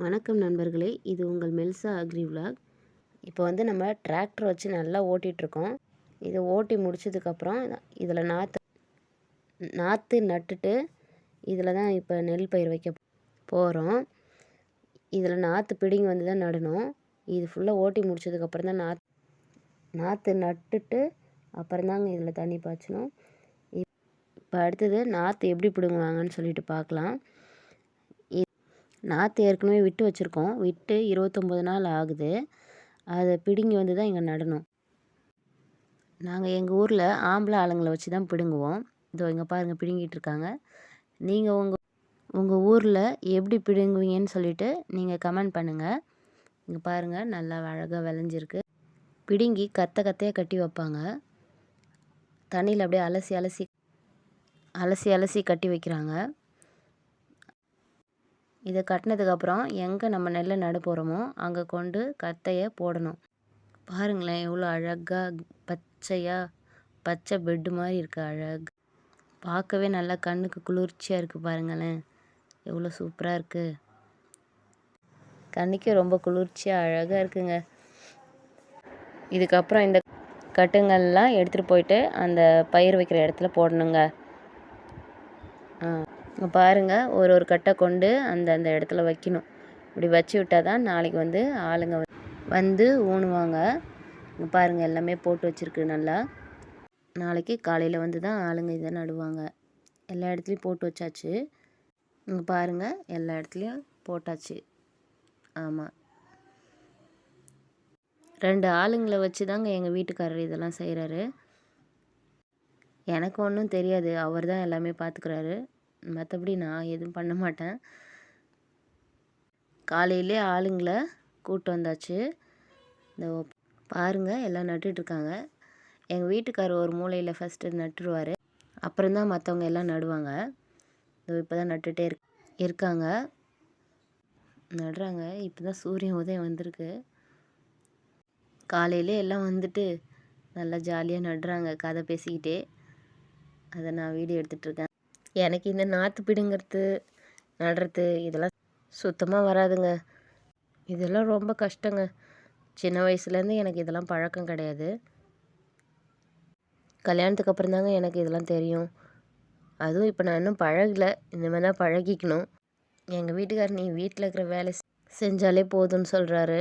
வணக்கம் நண்பர்களே இது உங்கள் மெல்சா அக்ரி விலாக் இப்போ வந்து நம்ம டிராக்டர் வச்சு நல்லா ஓட்டிகிட்ருக்கோம் இதை ஓட்டி முடிச்சதுக்கப்புறம் இதில் நாற்று நாற்று நட்டுட்டு இதில் தான் இப்போ நெல் பயிர் வைக்க போகிறோம். இதில் நாற்று பிடிங்கி வந்து தான் நடணும். இது ஃபுல்லாக ஓட்டி முடிச்சதுக்கப்புறம் தான் நாற்று நாற்று நட்டுட்டு அப்புறம் தாங்க இதில் தண்ணி பாய்ச்சணும். இப்போ அடுத்தது நாற்று எப்படி பிடுங்குவாங்கன்னு சொல்லிட்டு பார்க்கலாம். நாற்று ஏற்கனவே விட்டு வச்சுருக்கோம். விட்டு இருபத்தொம்போது நாள் ஆகுது. அதை பிடுங்கி வந்து தான் இங்கே நடணும். நாங்கள் எங்கள் ஊரில் ஆம்பளை ஆளுங்களை வச்சு தான் பிடுங்குவோம். இதோ இங்கே பாருங்கள் பிடுங்கிட்டு இருக்காங்க. நீங்கள் உங்கள் உங்கள் ஊரில் எப்படி பிடுங்குவீங்கன்னு சொல்லிட்டு நீங்கள் கமெண்ட் பண்ணுங்கள் இங்கே பாருங்கள் நல்லா அழகாக விளைஞ்சிருக்கு. பிடுங்கி கத்த கத்தையாக கட்டி வைப்பாங்க. தண்ணியில் அப்படியே அலசி அலசி அலசி அலசி கட்டி வைக்கிறாங்க. இதை கட்டினதுக்கப்புறம் எங்கே நம்ம நெல்லை நட போகிறோமோ அங்கே கொண்டு கத்தையை போடணும். பாருங்களேன் எவ்வளோ அழகாக பச்சையாக பச்சை பெட்டு மாதிரி இருக்குது அழகு. பார்க்கவே நல்லா கண்ணுக்கு குளிர்ச்சியாக இருக்குது பாருங்களேன். எவ்வளோ சூப்பராக இருக்குது கண்ணுக்கே ரொம்ப குளிர்ச்சியாக அழகாக இருக்குங்க. இதுக்கப்புறம் இந்த கட்டுங்கள்லாம் எடுத்துகிட்டு போயிட்டு அந்த பயிர் வைக்கிற இடத்துல போடணுங்க. ஆ. பாருங்கள் ஒரு ஒரு கட்டை கொண்டு அந்த அந்த இடத்துல வைக்கணும். இப்படி வச்சு விட்டால் தான் நாளைக்கு வந்து ஆளுங்க வந்து ஊனுவாங்க இங்கே பாருங்கள் எல்லாமே போட்டு வச்சுருக்கு நல்லா. நாளைக்கு காலையில் வந்து தான் ஆளுங்க இதை நடுவாங்க. எல்லா இடத்துலையும் போட்டு வச்சாச்சு. இங்கே பாருங்கள் எல்லா இடத்துலையும் போட்டாச்சு. ஆமாம் ரெண்டு ஆளுங்களை வச்சு தாங்க எங்கள் வீட்டுக்காரர் இதெல்லாம் செய்கிறாரு எனக்கு ஒன்றும் தெரியாது அவர் தான் எல்லாமே பார்த்துக்குறாரு மற்றபடி நான் எதுவும் பண்ண மாட்டேன். காலையிலே ஆளுங்களை கூப்பிட்டு வந்தாச்சு. இந்த பாருங்கள் எல்லாம் நட்டுட்ருக்காங்க எங்கள் வீட்டுக்காரர் ஒரு மூலையில் ஃபஸ்ட்டு நட்டுருவார். அப்புறம் தான் மற்றவங்க எல்லாம் நடுவாங்க. இதோ இப்போ தான் நட்டுகிட்டே இருக் இருக்காங்க. நடுறாங்க. இப்போ தான் சூரியன் உதயம் வந்திருக்கு. காலையிலே எல்லாம் வந்துட்டு நல்லா ஜாலியாக நடுறாங்க. கதை பேசிக்கிட்டே. அதை நான் வீடியோ எடுத்துகிட்ருக்கேன் எனக்கு இந்த நாற்று பிடுங்கிறது நடுறது இதெல்லாம் சுத்தமாக வராதுங்க. இதெல்லாம் ரொம்ப கஷ்டங்க. சின்ன வயசுலேருந்து எனக்கு இதெல்லாம் பழக்கம் கிடையாது. கல்யாணத்துக்கு அப்புறம் தாங்க எனக்கு இதெல்லாம் தெரியும். அதுவும் இப்போ நான் இன்னும் பழகலை. இனிமேல் தான் பழகிக்கணும். எங்கள் வீட்டுக்கார் நீ வீட்டில் இருக்கிற வேலை செஞ்சாலே போதும்னு சொல்கிறாரு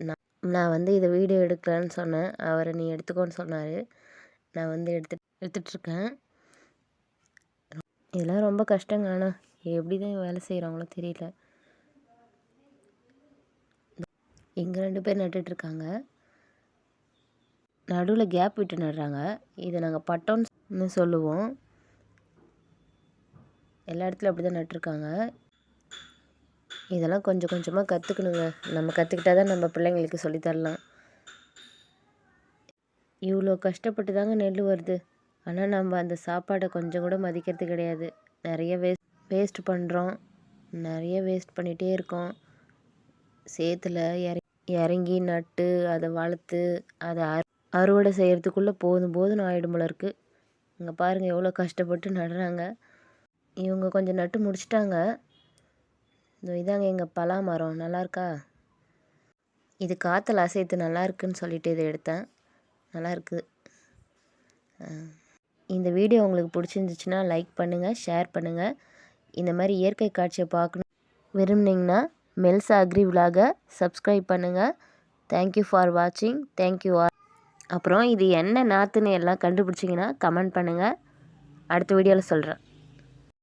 நான் நான் வந்து இதை வீடியோ எடுக்கலான்னு சொன்னேன். அவரை நீ எடுத்துக்கோன்னு சொன்னார். நான் வந்து எடுத்து எடுத்துகிட்ருக்கேன் இதெல்லாம் ரொம்ப கஷ்டங்க. ஆனால் எப்படி தான் வேலை செய்கிறாங்களோ தெரியல. இங்கே ரெண்டு பேர் நட்டுட்ருக்காங்க நடுவில் கேப் விட்டு நடுறாங்க. இதை நாங்கள் பட்டோன்னு சொல்லுவோம். எல்லா இடத்துலையும் அப்படி தான் நட்டுருக்காங்க. இதெல்லாம் கொஞ்சம் கொஞ்சமாக கற்றுக்கணுங்க நம்ம கற்றுக்கிட்டா தான் நம்ம பிள்ளைங்களுக்கு சொல்லித்தரலாம் இவ்வளோ கஷ்டப்பட்டு தாங்க நெல் வருது. ஆனால் நம்ம அந்த சாப்பாடை கொஞ்சம் கூட மதிக்கிறது கிடையாது. நிறைய வேஸ்ட் வேஸ்ட் பண்ணுறோம் நிறைய வேஸ்ட் பண்ணிகிட்டே இருக்கோம். சேத்துல இறங்கி இறங்கி நட்டு அதை வளர்த்து அதை அறு அறுவடை செய்கிறதுக்குள்ளே போதும் போதும் ஆகிடும் போல இருக்குது இங்கே பாருங்கள் எவ்வளோ கஷ்டப்பட்டு நடுறாங்க. இவங்க கொஞ்சம் நட்டு முடிச்சிட்டாங்க. இதாங்க எங்கள் பலா மரம் நல்லாயிருக்கா இது காற்றுல அசைத்து நல்லா இருக்குன்னு சொல்லிட்டு இதை எடுத்தேன். நல்லா இருக்குது இந்த வீடியோ உங்களுக்கு பிடிச்சிருந்துச்சுன்னா லைக் பண்ணுங்கள் ஷேர் பண்ணுங்கள் இந்த மாதிரி இயற்கை காட்சியை பார்க்கணும். விரும்புனீங்கன்னா மெல்சா அக்ரி விலாக சப்ஸ்கிரைப் பண்ணுங்கள் தேங்க்யூ ஃபார் வாட்சிங் தேங்க்யூ ஆர் அப்புறம் இது என்ன நாற்றுன்னு எல்லாம் கண்டுபிடிச்சிங்கன்னா கமெண்ட் பண்ணுங்கள் அடுத்த வீடியோவில் சொல்கிறேன்